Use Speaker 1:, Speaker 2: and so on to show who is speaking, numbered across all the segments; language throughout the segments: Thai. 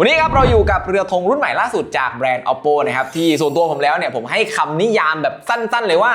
Speaker 1: วันนี้ครับเราอยู่กับเรือธงรุ่นใหม่ล่าสุดจากแบรนด์ oppo นะครับที่ส่วนตัวผมแล้วเนี่ยผมให้คำนิยามแบบสั้นๆเลยว่า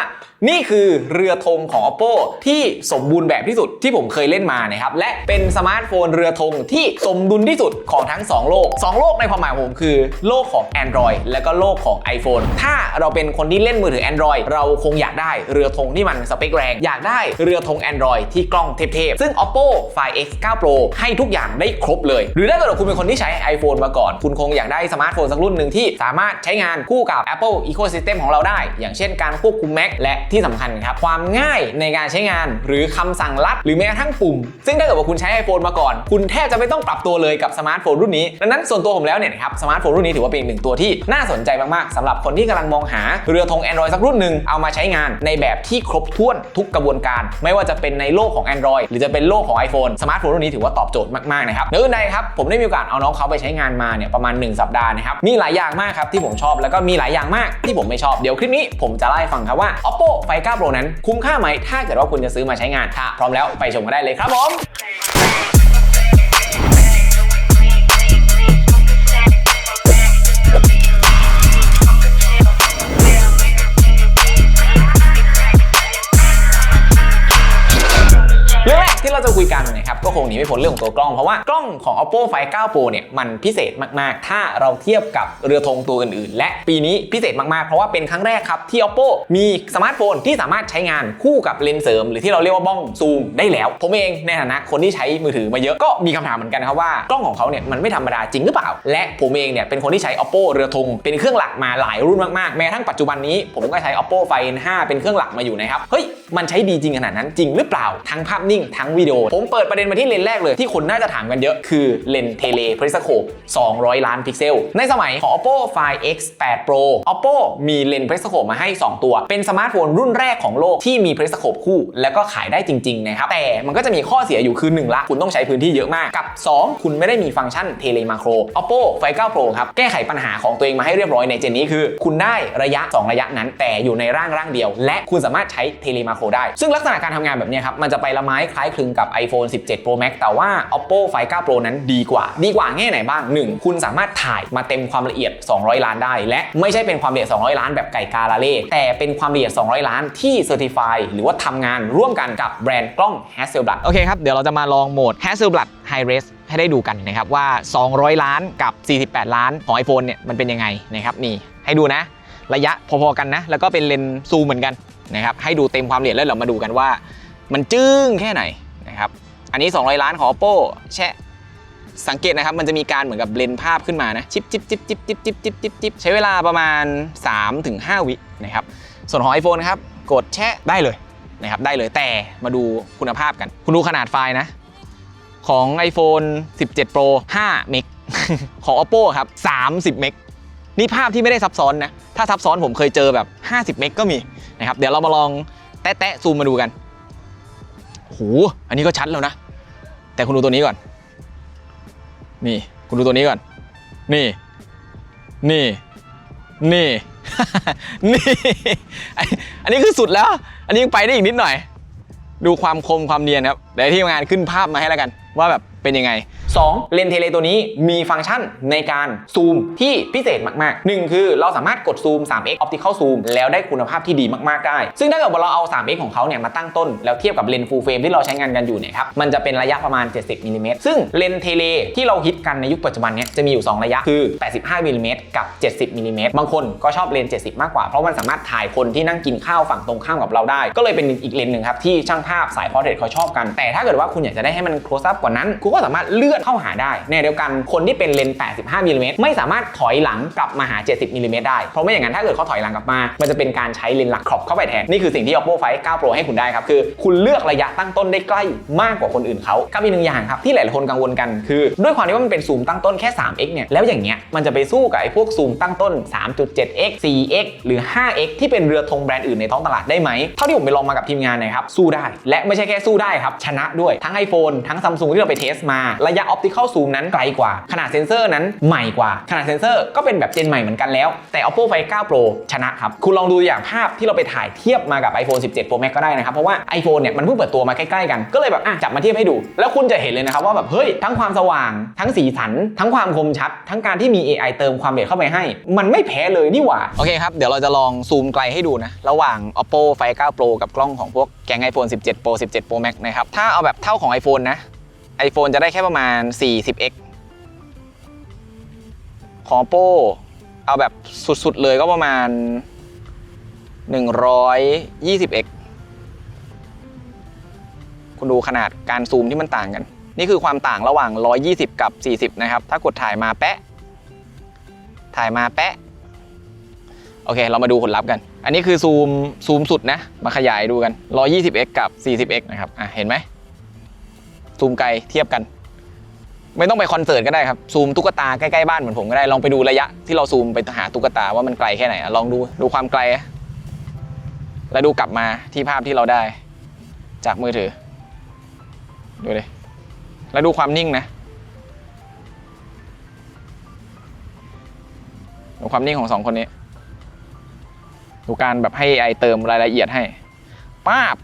Speaker 1: นี่คือเรือธงของ oppo ที่สมบูรณ์แบบที่สุดที่ผมเคยเล่นมานะครับและเป็นสมาร์ทโฟนเรือธงที่สมดุลที่สุดของทั้ง 2 โลก 2 โลกในความหมายผมคือ โลกของ Android และก็โลกของ iPhone ถ้าเราเป็นคนที่เล่นมือถือ Android เราคงอยากได้เรือธงที่มันสเปคแรงอยากได้เรือธง Android ที่กล้องเทพๆซึ่ง oppo Find X9 Pro ให้ทุกอย่างได้ครบเลย หรือถ้าเกิดคุณเป็นคนที่ใช้ iPhone มาก่อน คุณคงอยากได้สมาร์ทโฟนสักรุ่นหนึ่งที่สามารถใช้งานคู่กับ Apple Ecosystem ของเราได้ อย่างเช่นการควบคุม Mac และที่สำคัญครับ ความง่ายในการใช้งานหรือคำสั่งลัด หรือแม้กระทั่งปุ่ม ซึ่งถ้าเกิดว่าคุณใช้ iPhone มาก่อน คุณแทบจะไม่ต้องปรับตัวเลยกับสมาร์ทโฟนรุ่นนี้ดังนั้นส่วนตัวผมแล้วเนี่ยนะครับสมาร์ทโฟนรุ่นนี้ถือว่าเป็นหนึ่งตัวที่น่าสนใจมากๆสำหรับคนที่กำลังมองหาเรือธง Android สักรุ่นหนึ่งเอามาใช้งานในแบบที่ครบถ้วนทุกกระบวนการ ไม่ว่าจะเป็นในโลกของ Android หรือจะเป็นโลกของ iPhone สมาร์ทโฟนรุ่นนี้ถือว่าตอบโจทย์มากๆนะครับเนื้อในครับผมได้มีโอกาสเอาน้องเขาไปใช้งานมาเนี่ยประมาณ 1 สัปดาห์นะครับ มีหลายอย่างมากครับที่ผมชอบแล้วก็มีหลายอย่างมากที่ผมไม่ชอบ เดี๋ยวคลิปนี้ผมจะเล่าให้ฟังครับว่า oppo find 9 pro นั้นคุ้มค่าไหมถ้าเกิดว่าคุณจะซื้อมาใช้งานถ้าพร้อมแล้วไปชมกันได้เลยครับผม จะคุยกันนะครับก็คงหนีไม่พ้นเรื่องของตัวกล้อง เพราะว่ากล้องของ oppo find 9 pro เนี่ยมันพิเศษมากๆ ถ้าเราเทียบกับเรือธงตัวอื่นๆ และปีนี้พิเศษมากๆ เพราะว่าเป็นครั้งแรกครับที่ oppo มีสมาร์ทโฟนที่สามารถใช้งานคู่กับเลนส์เสริม หรือที่เราเรียกว่าบ้องซูมได้แล้ว ผมเองในฐานะคนที่ใช้มือถือมาเยอะก็มีคำถามเหมือนกันครับว่ากล้องของเขาเนี่ยมันไม่ธรรมดาจริงหรือเปล่า และผมเองเนี่ยเป็นคนที่ใช้ oppo เรือธงเป็นเครื่องหลักมาหลายรุ่นมากๆ แม้ทั่งปัจจุบันนี้ผมก็ใช้ oppo find 5 เป็นเครื่องหลักมาอยู่นะครับเฮ้ย มันใช้ดีจริงขนาดนั้นจริงหรือเปล่าทั้งภาพนิ่งทั้งวิดีโอ ผมเปิดประเด็นมาที่เลนส์แรกเลยที่คนน่าจะถามกันเยอะคือเลนส์เทเลพริสโคป200 ล้านพิกเซล ในสมัยของ oppo find x8 pro oppo มีเลนส์พริสโคปมาให้ 2 ตัว เป็นสมาร์ทโฟนรุ่นแรกของโลกที่มีพริสโคปคู่ แล้วก็ขายได้จริงๆนะครับแต่มันก็จะมีข้อเสียอยู่คือ1ละคุณต้องใช้พื้นที่เยอะมากกับ 2 คุณไม่ได้มีฟังก์ชันเทเลมาโคร oppo find 9 pro ครับแก้ไขปัญหาของตัวเองมาให้เรียบร้อยในเจนนี้คือ คุณได้ระยะ 2 ระยะนั้น แต่อยู่ในร่างร่างเดียว และคุณสามารถใช้เทเลมาโครได้ ซึ่งลักษณะการทำงานแบบนี้ครับ มันจะไปละไม้คล้ายคลึงกับ iPhone 17 Pro Max แต่ว่า oppo find 9 pro นั้นดีกว่า ดีกว่าแง่ไหนบ้าง 1 คุณสามารถถ่ายมาเต็มความละเอียด 200 ล้านได้ และไม่ใช่เป็นความละเอียด 200 ล้านแบบไก่กาลาเล่ แต่เป็นความละเอียด 200 ล้านที่เซอร์ติฟายหรือว่าทำงานร่วมกันกับแบรนด์กล้อง Hasselblad โอเคครับ เดี๋ยวเราจะมาลองโหมด Hasselblad High Res ให้ได้ดูกันนะครับว่า 200 ล้านกับ 48 ล้านของ iPhone เนี่ยมันเป็นยังไงนะครับนี่ให้ดูนะ ระยะพอๆกันนะ แล้วก็เป็นเลนส์ซูมเหมือนกันนะครับให้ดูเต็มความละเอียดแล้วเรามาดูกันว่า มันจึ้งแค่ไหนนะครับอันนี้ 200 ล้านของ oppo แชะสังเกตนะครับมันจะมีการเหมือนกับเลนภาพขึ้นมานะจิบจิบจิบจิบจิบจิบจิบจิบจิบใช้เวลาประมาณ 3-5 วินะครับส่วนของ iPhone นะครับกดแชะได้เลยนะครับได้เลยแต่มาดูคุณภาพกัน คุณดูขนาดไฟล์นะ ของ iPhone 17 Pro 5 เมกของ oppo ครับ 30 เมก นี่ภาพที่ไม่ได้ซับซ้อนนะ ถ้าซับซ้อนผมเคยเจอแบบ 50 เมกก็มีนะครับ เดี๋ยวเรามาลองแตะๆซูมมาดูกันโหอันนี้ก็ชัดแล้วนะ แต่คุณดูตัวนี้ก่อน นี่ คุณดูตัวนี้ก่อน นี่ นี่ นี่ นี่ อันนี้คือสุดแล้ว อันนี้ยังไปได้อีกนิดหน่อย ดูความคมความเนียนครับ เดี๋ยวที่งานขึ้นภาพมาให้แล้วกัน ว่าแบบเป็นยังไง 2. เลนเทเลตัวนี้มีฟังก์ชันในการซูมที่พิเศษมากๆ 1 คือเราสามารถกดซูม 3x optical zoom แล้วได้คุณภาพที่ดีมากๆ ได้ ซึ่งถ้าเกิดว่าเราเอา 3x ของเขาเนี่ยมาตั้งต้น แล้วเทียบกับเลนส์ full frame ที่เราใช้งานกันอยู่เนี่ยครับ มันจะเป็นระยะประมาณ 70มิลลิเมตรซึ่งเลนเทเลที่เราฮิตกันในยุคปัจจุบันเนี้จะมีอยู่ 2 ระยะคือ 85มิลลิเมตรกับ 70มิลลิเมตรบางคนก็ชอบเลนส์70 มากกว่าเพราะมันสามารถถ่ายคนที่นั่งกินข้าวฝั่งตรงข้ามกับเราได้ ก็เลยเป็นอีกเลนหนึ่งครับที่ช่างภาพสายพอร์เทรตเขาชอบกันแต่ถ้าเกิดว่าคุณอยากจะได้ให้มัน close up กว่านั้นคุณก็สามารถเลื่อนเข้าหาได้ ในเดียวกันคนที่เป็นเลนส์ 85มิลลิเมตรไม่สามารถถอยหลังกลับมาหา 70มิลลิเมตรได้ เพราะไม่อย่างนั้นถ้าเกิดเขาถอยหลังกลับมา มันจะเป็นการใช้เลนส์หลักครอบเข้าไปแทน นี่คือสิ่งที่ oppo find 9 pro ให้คุณได้ครับ คือคุณเลือกระยะตั้งต้นได้ใกล้มากกว่าคนอื่นเขากับอีกหนึ่งอย่างครับที่หลายๆคนกังวลกันคือ ด้วยความที่ว่ามันเป็นซูมตั้งต้นแค่ 3x เนี่ยแล้วอย่างเงี้ยมันจะไปสู้กับไอ้พวกซูมตั้งต้น 3.7x 4x หรือ 5x ที่เป็นเรือธงแบรนด์อื่นในท้องตลาดได้ไหมเท่าที่ผมไปลองมากับทีมงานนะครับสู้ได้ และไม่ใช่แค่สู้ได้ครับชนะด้วยทั้ง iPhone ทั้ง Samsung ที่เราไปเทสมา ระยะออปติคอลซูมนั้นไกลกว่า ขนาดเซนเซอร์นั้นใหม่กว่า ขนาดเซนเซอร์ก็เป็นแบบเจนใหม่เหมือนกันแล้ว แต่ Oppo Find 9 Pro ชนะครับ คุณลองดูอย่างภาพที่เราไปถ่ายเทียบมากับ iPhone 17 Pro Max ก็ได้นะครับ เพราะว่า iPhone เนี่ยมันเพิ่งเปิดตัวมาใกล้ๆกัน ก็เลยแบบอะจับมาเทียบให้ดู แล้วคุณจะเห็นเลยนะครับว่าแบบเฮ้ยทั้งความสว่าง ทั้งสีสัน ทั้งความคมชัด ทั้งการที่มี AI เติมความละเอียดเข้าไปให้ มันไม่แพ้เลยนี่หว่า โอเคครับ เดี๋ยวเราจะลองซูมไกลให้ดูนะ ระหว่าง Oppo Find 9 Pro กับกล้องของพวกแกง iPhone 17 Pro 17 Pro Max นะครับ ถ้าเอาแบบเท่าของ iPhone นะ iPhone จะได้แค่ประมาณ 40x ของ Oppo เอาแบบสุด ๆ เลยก็ประมาณ 120x คุณดูขนาดการซูมที่มันต่างกัน นี่คือความต่างระหว่าง 120 กับ 40 นะครับ ถ้ากดถ่ายมาแปะ ถ่ายมาแปะ โอเค เรามาดูผลลัพธ์กัน อันนี้คือซูมซูมสุดนะ มาขยายดูกัน 120x กับ 40x นะครับ อะ เห็นไหม ซูมไกลเทียบกัน ไม่ต้องไปคอนเสิร์ตก็ได้ครับซูมตุ๊กตาใกล้ๆบ้านเหมือนผมก็ได้ลองไปดูระยะที่เราซูมไปหาตุ๊กตาว่ามันไกลแค่ไหนลองดูดูความไกล แล้วดูกลับมาที่ภาพที่เราได้ จากมือถือ ดูเลยแล้วดูความนิ่งนะดูความนิ่งของสองคนนี้ดูการแบบให้ AI เติมรายละเอียดให้ป้าบ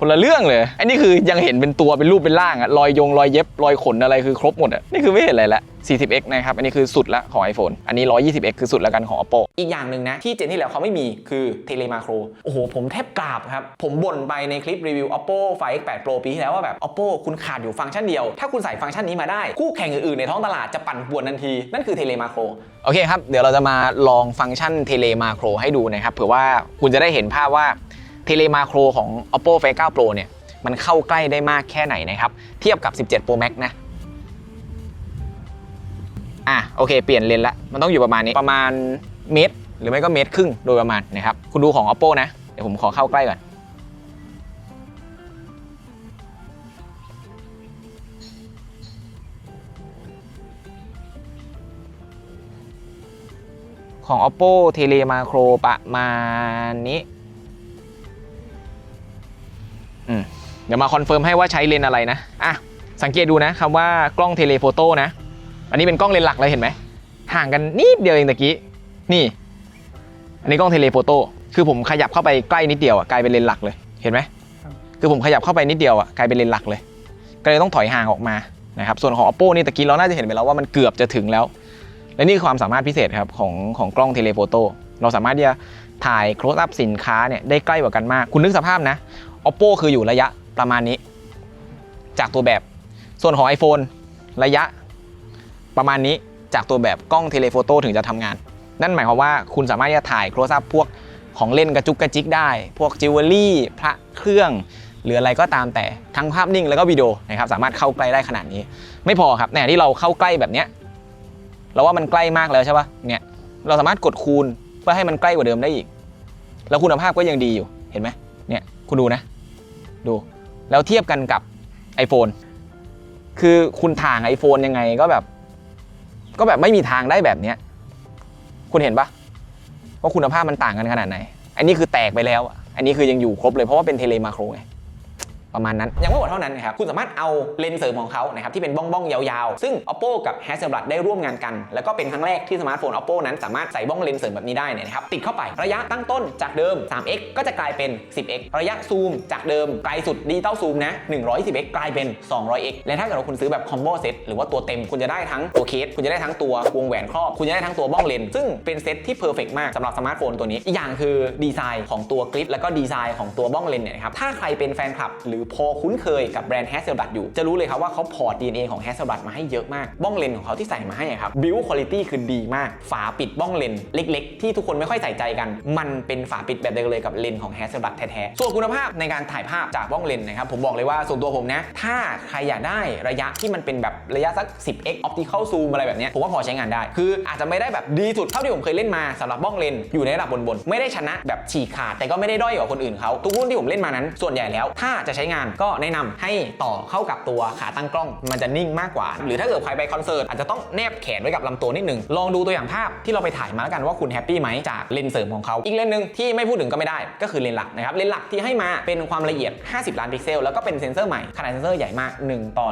Speaker 1: คนละเรื่องเลย อันนี้คือยังเห็นเป็นตัวเป็นรูปเป็นร่างอะรอยยงรอยเย็บรอยขนอะไรคือครบหมดอะนี่คือไม่เห็นอะไรละ 40x นะครับ อันนี้คือสุดละของ iPhone อันนี้ 120x คือสุดแล้วกันของ Oppo อีกอย่างหนึ่งนะที่เจนที่แล้วเขาไม่มีคือเทเลมาโครโอ้โห ผมแทบกราบครับ ผมบ่นไปในคลิปรีวิว Oppo Find X8 Pro ปีที่แล้วว่าแบบ Oppo คุณขาดอยู่ฟังก์ชันเดียว ถ้าคุณใส่ฟังก์ชันนี้มาได้ คู่แข่งอื่นๆในท้องตลาดจะปั่นป่วนทันที นั่นคือเทเลมาโครโอเคครับเดี๋ยวเราจะมาลองฟังก์ชันเทเลมาโครให้ดูนะครับเผื่อว่าคุณจะได้เห็นภาพว่า เทเลมาโครของ Oppo Find 9 Pro เนี่ยมันเข้าใกล้ได้มากแค่ไหนนะครับ เทียบกับ 17 Pro Max นะ อะโอเค เปลี่ยนเลนละ มันต้องอยู่ประมาณนี้ประมาณเมตร หรือไม่ก็เมตรครึ่งโดยประมาณนะครับ คุณดูของ oppo นะ เดี๋ยวผมขอเข้าใกล้ก่อน ของ oppo tele macro ประมาณนี้ เดี๋ยวมาคอนเฟิร์มให้ว่าใช้เลนส์อะไรนะอะสังเกตดูนะคำว่ากล้องเทเลโฟโต้นะ อันนี้เป็นกล้องเลนส์หลักเลยเห็นไหมห่างกันนิดเดียวเองตะกี้นี่ อันนี้กล้องเทเลโฟโต้คือผมขยับเข้าไปใกล้นิดเดียวอะกลายเป็นเลนส์หลักเลยเห็นไหมคือผมขยับเข้าไปนิดเดียวอะกลายเป็นเลนส์หลักเลย ก็เลยต้องถอยห่างออกมานะครับส่วนของ oppo นี่ตะกี้เราน่าจะเห็นไปแล้วว่ามันเกือบจะถึงแล้ว และนี่คือความสามารถพิเศษครับของของกล้องเทเลโฟโต้เราสามารถที่จะถ่าย close up สินค้าเนี่ยได้ใกล้กว่ากันมาก คุณนึกสภาพนะ oppo คืออยู่ระยะประมาณนี้ จากตัวแบบ ส่วนของ iPhone ระยะประมาณนี้จากตัวแบบกล้องเทเลโฟโต้ถึงจะทำงาน นั่นหมายความว่าคุณสามารถที่จะถ่ายโครซัพพวกของเล่นกระจุกกระจิกได้ พวกจิวเวลรี่พระเครื่อง หรืออะไรก็ตามแต่ทั้งภาพนิ่งแล้วก็วิดีโอนะครับสามารถเข้าใกล้ได้ขนาดนี้ ไม่พอครับในขณะที่เราเข้าใกล้แบบเนี้ยเราว่ามันใกล้มากแล้วใช่ปะเนี่ยเราสามารถกดคูณเพื่อให้มันใกล้กว่าเดิมได้อีก แล้วคุณภาพก็ยังดีอยู่เห็นไหมเนี่ยคุณดูนะ ดู แล้วเทียบกันกับ iPhone คือคุณถ่าง iPhone ยังไงก็แบบ ก็แบบไม่มีทางได้แบบเนี้ยคุณเห็นปะว่าคุณภาพมันต่างกันขนาดไหน อันนี้คือแตกไปแล้ว อันนี้คือยังอยู่ครบเลยเพราะว่าเป็นเทเลมาโครไง ประมาณนั้น ยังไม่หมดเท่านั้นนะครับคุณสามารถเอาเลนส์เสริมของเขานะครับที่เป็นบ้องบ้องยาวๆ ซึ่ง oppo กับ hasselblad ได้ร่วมงานกัน แล้วก็เป็นครั้งแรกที่สมาร์ทโฟน oppo นั้นสามารถใส่บ้องเลนส์เสริมแบบนี้ได้นะครับติดเข้าไประยะตั้งต้นจากเดิม 3x ก็จะกลายเป็น 10x ระยะซูมจากเดิมไกลสุดดิจิตอลซูมนะ 110x กลายเป็น 200x และถ้าเกิดว่าคุณซื้อแบบคอมโบเซตหรือว่าตัวเต็มคุณจะได้ทั้งตัวเคสคุณจะได้ทั้งตัววงแหวนครอบ คุณจะได้ทั้งตัวบ้องเลนส์ซึ่งเป็นเซตที่เพอร์เฟกมากสำหรับสมาร์ทโฟนตัวนี้อีกอย่างคือดีไซน์ของตัวกริปแล้วก็ดีไซน์ของตัวบ้องเลนเนี่ยครับถ้าใครเป็นแฟนคลับหรือพอคุ้นเคยกับแบรนด์ Hasselblad อยู่ จะรู้เลยครับว่าเขาพอร์ต DNA ของ Hasselblad มาให้เยอะมาก บ้องเลนของเขาที่ใส่มาให้ครับ build quality คือดีมาก ฝาปิดบ้องเลนเล็ก ๆ ที่ทุกคนไม่ค่อยใส่ใจกัน มันเป็นฝาปิดแบบเดียวกันเลยกับเลนของ Hasselblad แท้ๆส่วนคุณภาพในการถ่ายภาพจากบ้องเลนนะครับผมบอกเลยว่าส่วนตัวผมนะ ถ้าใครอยากได้ระยะที่มันเป็นแบบระยะสัก 10x optical zoom อะไรแบบเนี้ยผมว่าพอใช้งานได้ คืออาจจะไม่ได้แบบดีสุดเท่าที่ผมเคยเล่นมาสำหรับบ้องเลนอยู่ในระดับบนๆไม่ได้ชนะแบบฉีกขาดแต่ก็ไม่ได้ด้อยกว่าคนอื่นเขาทุกรุ่นที่ผมเล่นมานั้น ส่วนใหญ่แล้วถ้าจะใช้งาน ก็แนะนำให้ต่อเข้ากับตัวขาตั้งกล้อง มันจะนิ่งมากกว่า หรือถ้าเกิดใครไปคอนเสิร์ตอาจจะต้องแนบแขนไว้กับลำตัวนิดนึงลองดูตัวอย่างภาพที่เราไปถ่ายมาแล้วกันว่าคุณแฮปปี้ไหมจากเลนส์เสริมของเขาอีกเลนส์หนึ่งที่ไม่พูดถึงก็ไม่ได้ ก็คือเลนส์หลักนะครับเลนส์หลักที่ให้มาเป็นความละเอียด 50 ล้านพิกเซลแล้วก็เป็นเซนเซอร์ใหม่ขนาดเซนเซอร์ใหญ่มาก 1 ต่อ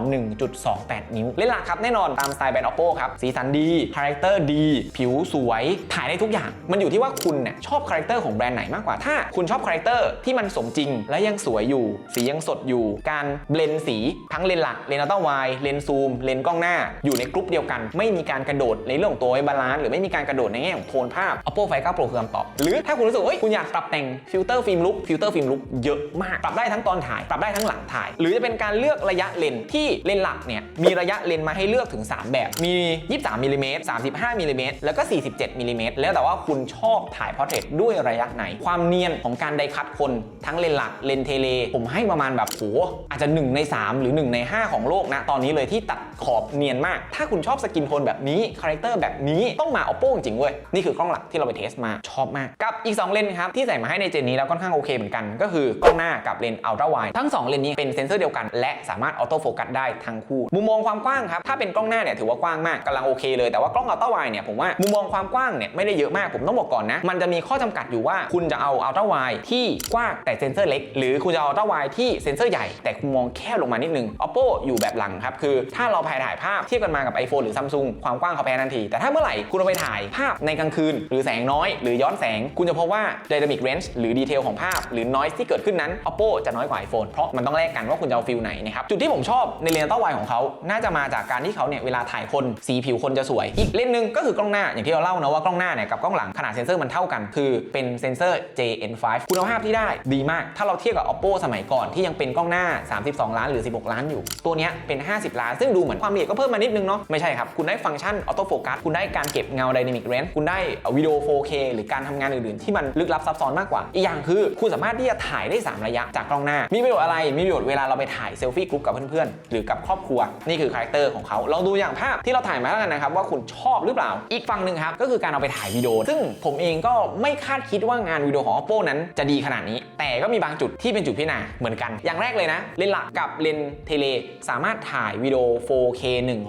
Speaker 1: 1.28 นิ้วเลนส์หลักครับแน่นอนตามสไตล์แบรนด์ oppo ครับสีสันดีคาแรคเตอร์ดี ผิวสวยถ่ายได้ทุกอย่าง มันอยู่ที่ว่าคุณเนี่ยชอบคาแรคเตอร์ของแบรนด์ไหนมากกว่าถ้าคุณชอบคาแรคเตอร์ที่มันสมจริงและยังสวยอยู่สียังสดอยู่ การเบลนสีทั้งเลนส์หลักเลนส์อัลตร้าไวเลนส์ซูม เลนส์กล้องหน้า อยู่ในกรุ๊ปเดียวกัน ไม่มีการกระโดดในเรื่องของตัวไว้บาลานซ์หรือไม่มีการกระโดดในแง่ของโทนภาพ oppo find 9 pro คือคำตอบ หรือถ้าคุณรู้สึกว่าเฮ้ยคุณอยากปรับแต่งฟิลเตอร์ฟิล์มลุกฟิลเตอร์ฟิล์มลุกเยอะมากปรับได้ทั้งตอนถ่ายปรับได้ทั้งหลังถ่าย หรือจะเป็นการเลือกระยะเลนส์ที่เลนส์หลักเนี่ยมีระยะเลนส์มาให้เลือกถึง 3 แบบ มี 23มิลลิเมตร35มิลลิเมตรแล้วก็ 47มิลลิเมตรแล้วแต่ว่าคุณชอบถ่ายพอร์เทรตด้วยระยะไหน ความเนียนของการไดคัดคนทั้งเลนส์หลักเลนส์เทเล ผมให้ประมาณแบบโหอาจจะ 1 ใน 3 หรือ 1 ใน 5 ของโลกนะตอนนี้เลยที่ตัดขอบเนียนมาก ถ้าคุณชอบสกินโทนแบบนี้คาแรคเตอร์แบบนี้ต้องมา oppo จริงเว้ยนี่คือกล้องหลักที่เราไปเทสมาชอบมาก กับอีก 2 เลนครับที่ใส่มาให้ในเจนนี้แล้วค่อนข้างโอเคเหมือนกัน ก็คือกล้องหน้ากับเลนส์อัลตร้าไวด์ทั้ง 2 เลนนี้เป็นเซนเซอร์เดียวกัน และสามารถออโต้โฟกัสได้ทั้งคู่มุมมองความกว้างครับถ้าเป็นกล้องหน้าเนี่ยถือว่ากว้างมากกำลังโอเคเลยแต่ว่ากล้องอัลตร้าไวด์เนี่ยผมว่ามุมมองความกว้างเนี่ยไม่ได้เยอะมากผมต้องบอกก่อนนะ มันจะมีข้อจำกัดอยู่ว่าคุณจะเอาอัลตร้าไวที่กว้างแต่เซนเซอร์เล็กหรือคุณจะเอาอัลตร้าไวที่เซนเซอร์ใหญ่แต่คุณมองแคบลงมานิดนึง oppo อยู่แบบหลังครับ คือถ้าเราถ่ายถ่ายภาพเทียบกันมากับ iPhone หรือ Samsung ความกว้างเขาแพ้ทันที แต่ถ้าเมื่อไหร่คุณเอาไปถ่ายภาพในกลางคืน หรือแสงน้อย หรือย้อนแสง คุณจะพบว่า dynamic range หรือดีเทลของภาพ หรือ noise ที่เกิดขึ้นนั้น oppo จะน้อยกว่า iPhone เพราะมันต้องแลกกันว่าคุณจะเอาฟิลไหนนะครับจุดที่ผมชอบในเลนส์ต้าไวของเขาน่าจะมาจากการที่เขาเนี่ยเวลาถ่ายคนสีผิวคนจะสวย อีกเลนส์หนึงก็คือกล้องหน้าอย่างที่เราเล่านะว่ากล้องหน้าเนี่ยกับกล้องหลังขนาดเซนเซอร์มันเท่ากันคือเป็นเซนเซอร์ JN5 คุณภาพที่ได้ดีมากถ้าเราเทียบกับ oppo สมัยก่อนที่ยงเป็นกล้องหน้า 32 ล้านหรือ 16 ล้านอยู่ ตัวนี้เป็น 50 ล้าน ซึ่งดูเหมือนความละเอียดก็เพิ่มมานิดนึงเนาะไม่ใช่ครับ คุณได้ฟังก์ชันออโต้โฟกัสคุณได้การเก็บเงา Dynamic Range คุณได้วิดีโอ 4K หรือการทำงานอื่นๆ ที่มันลึกลับซับซ้อนมากกว่า อีกอย่างคือคุณสามารถที่จะถ่ายได้ 3 ระยะจากกล้องหน้า มีประโยชน์อะไรมีประโยชน์เวลาเราไปถ่ายเซลฟี่กรุ๊ปกับเพื่อนๆหรือกับครอบครัวนี่คือคาแรคเตอร์ของเขาลองดูอย่างภาพที่เราถ่ายมาแล้วกันนะครับว่าคุณชอบหรือเปล่าอีกฝั่งหนึ่งครับก็คือการเอาไปถ่ายวิดีโอ ซึ่งผมเองก็ไม่คาดคิดว่างานวิดีโอของ oppo นั้นจะดีขนาดนี้ แต่ก็มีบางจุดที่เป็นจุดพิจารณาเหมือนกันอย่างแรกเลยนะเลนส์หลักกับเลนส์เทเลสามารถถ่ายวิดีโอ 4K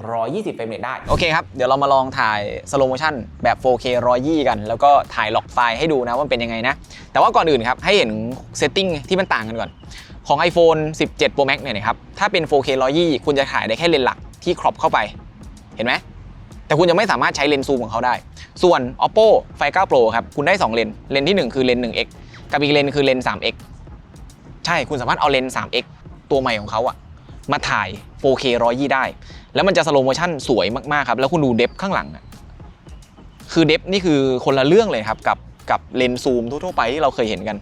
Speaker 1: 120เฟรมเรทได้ โอเคครับ เดี๋ยวเรามาลองถ่ายสโลโมชั่นแบบ 4K 120 กัน แล้วก็ถ่ายล็อกไฟล์ให้ดูนะว่าเป็นยังไงนะ แต่ว่าก่อนอื่นครับ ให้เห็นเซตติ้งที่มันต่างกันก่อน ของ iPhone 17 Pro Max เนี่ยนะครับ ถ้าเป็น 4K 120 คุณจะถ่ายได้แค่เลนส์หลักที่ครอปเข้าไป เห็นไหมแต่คุณจะไม่สามารถใช้เลนส์ซูมของเขาได้ ส่วน Oppo Find 9 Pro ครับ คุณได้ 2 เลน เลนที่ 1 คือเลน 1x กับอีกเลนคือเลน 3x ใช่คุณสามารถเอาเลนส์ 3x ตัวใหม่ของเขาอะมาถ่าย 4K 120 ได้ แล้วมันจะสโลโมชั่นสวยมากๆครับ แล้วคุณดูเดฟข้างหลังอะคือเดฟนี่คือคนละเรื่องเลยครับ กับกับเลนส์ซูมทั่วๆไปที่เราเคยเห็นกัน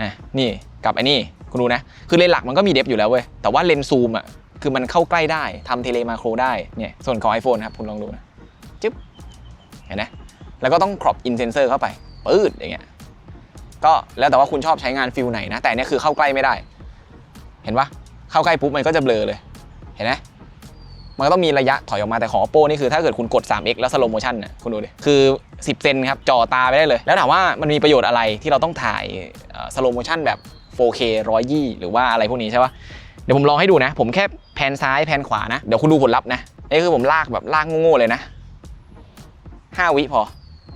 Speaker 1: อะนี่กับไอ้นี่คุณดูนะ คือเลนส์หลักมันก็มีเดฟอยู่แล้วเว้ยแต่ว่าเลนส์ซูมอะคือมันเข้าใกล้ได้ทำเทเลมาโครได้เนี่ยส่วนของ iPhone ครับคุณลองดูนะจึ๊บเห็นไหมแล้วก็ต้อง crop in sensor เข้าไปปื๊ดอย่างเงี้ย ก็แล้วแต่ว่าคุณชอบใช้งานฟิลไหนนะ แต่เนี่ยคือเข้าใกล้ไม่ได้ เห็นปะเข้าใกล้ปุ๊บมันก็จะเบลอเลย เห็นไหมมันก็ต้องมีระยะถอยออกมาแต่ของ oppo นี่คือถ้าเกิดคุณกด 3x แล้ว slow motion เนี่ยคุณดูดิ คือ 10 เซนครับจ่อตาไปได้เลย แล้วถามว่ามันมีประโยชน์อะไรที่เราต้องถ่ายเอ่อ slow motion แบบ 4K 120 หรือว่าอะไรพวกนี้ใช่ปะเดี๋ยวผมลองให้ดูนะ ผมแค่แพนซ้ายแพนขวานะ เดี๋ยวคุณดูผลลัพธ์นะนี่คือผมลากแบบลากโง่ๆเลยนะ 5 วิพอ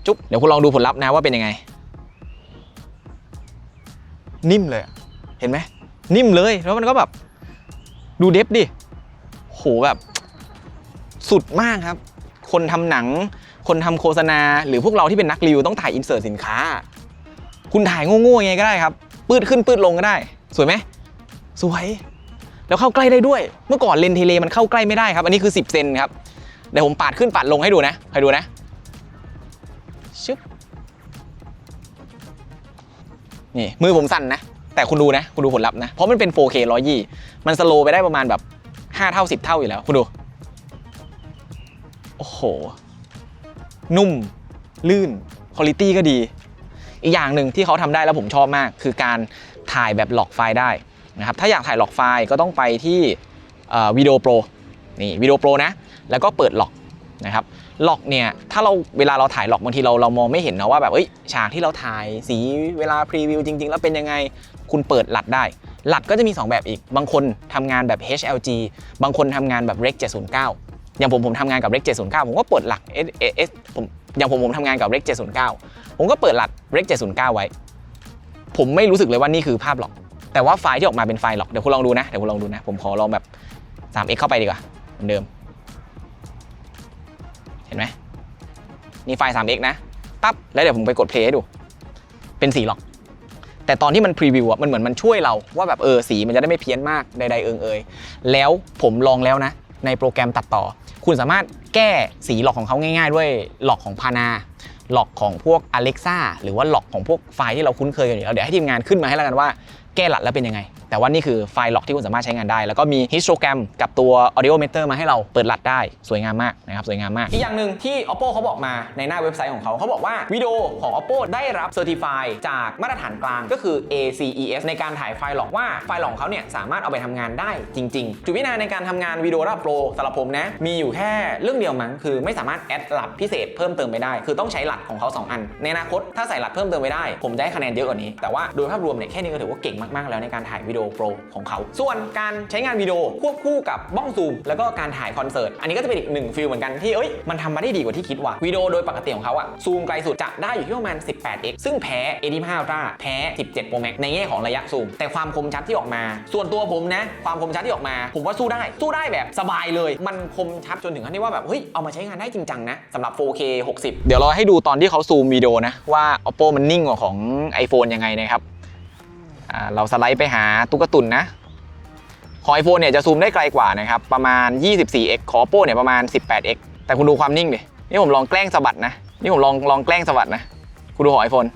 Speaker 1: จุ๊บ เดี๋ยวคุณลองดูผลลัพธ์นะว่าเป็นยังไง นิ่มเลย เห็นไหม นิ่มเลย แล้วมันก็แบบ ดูเดฟดิ โหแบบ สุดมากครับ คนทำหนัง คนทำโฆษณา หรือพวกเราที่เป็นนักรีวิวต้องถ่ายอินเสิร์ตสินค้า คุณถ่ายโง่ๆยังไงก็ได้ครับ ปืดขึ้นปืดลงก็ได้ สวยไหม สวย แล้วเข้าใกล้ได้ด้วย เมื่อก่อนเลนเทเลมันเข้าใกล้ไม่ได้ครับ อันนี้คือ 10 เซนครับ เดี๋ยวผมปาดขึ้นปาดลงให้ดูนะให้ดูนะ นี่มือผมสั่นนะ แต่คุณดูนะ คุณดูผลลัพธ์นะ เพราะมันเป็น 4K 120 มันสโลว์ไปได้ประมาณแบบ 5 เท่า 10 เท่าอยู่แล้ว คุณดู โอ้โห นุ่ม ลื่นคุณภาพก็ดี อีกอย่างหนึ่งที่เขาทำได้แล้วผมชอบมาก คือการถ่ายแบบหลอกไฟล์ได้นะครับ ถ้าอยากถ่ายหลอกไฟล์ก็ต้องไปที่วิดีโอโปรนี่วิดีโอโปรนะ แล้วก็เปิดหลอกนะครับ ล็อกเนี่ยถ้าเราเวลาเราถ่ายล็อกบางทีเราเรามองไม่เห็นนะว่าแบบเอ้ยฉากที่เราถ่ายสีเวลาพรีวิวจริง ๆ แล้วเป็นยังไงคุณเปิดหลัดได้ หลักก็จะมี 2 แบบอีก บางคนทำงานแบบ HLG บางคนทำงานแบบ Rec 709 อย่างผมผมทำงานกับ Rec 709 ผมก็เปิดหลัก S S ผมอย่างผมผมทำงานกับ Rec 709 ผมก็เปิดหลัก Rec 709 ไว้ ผมไม่รู้สึกเลยว่านี่คือภาพหลอก แต่ว่าไฟล์ที่ออกมาเป็นไฟล์หลอก เดี๋ยวคุณลองดูนะ เดี๋ยวคุณลองดูนะ ผมขอลองแบบ 3x เข้าไปดีกว่าเหมือนเดิม เห็นไหมนี่ไฟล์ 3x นะปั๊บแล้วเดี๋ยวผมไปกด play ให้ดู เป็นสีหลอก แต่ตอนที่มันพรีวิวอะมันเหมือนมันช่วยเราว่าแบบเออสีมันจะได้ไม่เพี้ยนมากใดๆเอิงเอยแล้วผมลองแล้วนะ ในโปรแกรมตัดต่อ คุณสามารถแก้สีหลอกของเขาง่าย ๆ ด้วยหลอกของพานาหลอกของพวก Alexa หรือว่าหลอกของพวกไฟล์ที่เราคุ้นเคยกันอยู่แล้วเดี๋ยวให้ทีมงานขึ้นมาให้แล้วกันว่าแก้หลัดแล้วเป็นยังไง แต่ว่านี่คือไฟล์หลอกที่คุณสามารถใช้งานได้ แล้วก็มี histogram กับตัว audio meter มาให้เราเปิดหลัดได้สวยงามมากนะครับสวยงามมาก อีกอย่างหนึ่งที่ oppo เขาบอกมาในหน้าเว็บไซต์ของเขาเขาบอกว่าวิดีโอของ oppo ได้รับ certify จากมาตรฐานกลางก็คือ ACES ในการถ่ายไฟล์หลอกว่าไฟล์หลอกเขาเนี่ยสามารถเอาไปทำงานได้จริง ๆ จุดพิจารณาในการทำงานวิดีโอระดับโปรสำหรับผมนะมีอยู่แค่เรื่องเดียวมั้งคือไม่สามารถแอดหลัดพิเศษเพิ่มเติมไปได้ คือต้องใช้หลัดของเขา 2 อัน ในอนาคตถ้าใส่หลัดเพิ่มเติมไปได้ ผมจะให้คะแนนเยอะกว่านี้แต่ว่าโดยภาพรวมเนี่ยแค่นี้ก็ถือว่าเก่งมากๆแล้วในการถ่ายวิดีโโปรของเขา ส่วนการใช้งานวิดีโอควบคู่กับบ้องซูม แล้วก็การถ่ายคอนเสิร์ต อันนี้ก็จะเป็นอีกหนึ่งฟิลเหมือนกันที่เอ้ยมันทำมาได้ดีกว่าที่คิดว่ะวิดีโอโดยปกติของเขาอะซูมไกลสุดจะได้อยู่ที่ประมาณ 18x ซึ่งแพ้ A25 Ultra แพ้ 17 Pro Max ในแง่ของระยะซูม แต่ความคมชัดที่ออกมา ส่วนตัวผมนะ ความคมชัดที่ออกมา ผมว่าสู้ได้ สู้ได้แบบสบายเลย มันคมชัดจนถึงขั้นที่ว่าแบบเฮ้ยเอามาใช้งานได้จริงจังนะสำหรับ 4K 60 เดี๋ยวเราให้ดูตอนที่เขาซูมวิดีโอนะว่า Oppo มันนิ่งกว่าของ iPhone ยังไงนะครับ เราสไลด์ไปหาตุ๊กตุนนะของ iPhone เนี่ยจะซูมได้ไกลกว่านะครับประมาณ 24x ขอโป้เนี่ยประมาณ 18x แต่คุณดูความนิ่งดินี่ผมลองแกล้งสะบัดนะนี่ผมลองลองแกล้งสะบัดนะคุณดูของ iPhone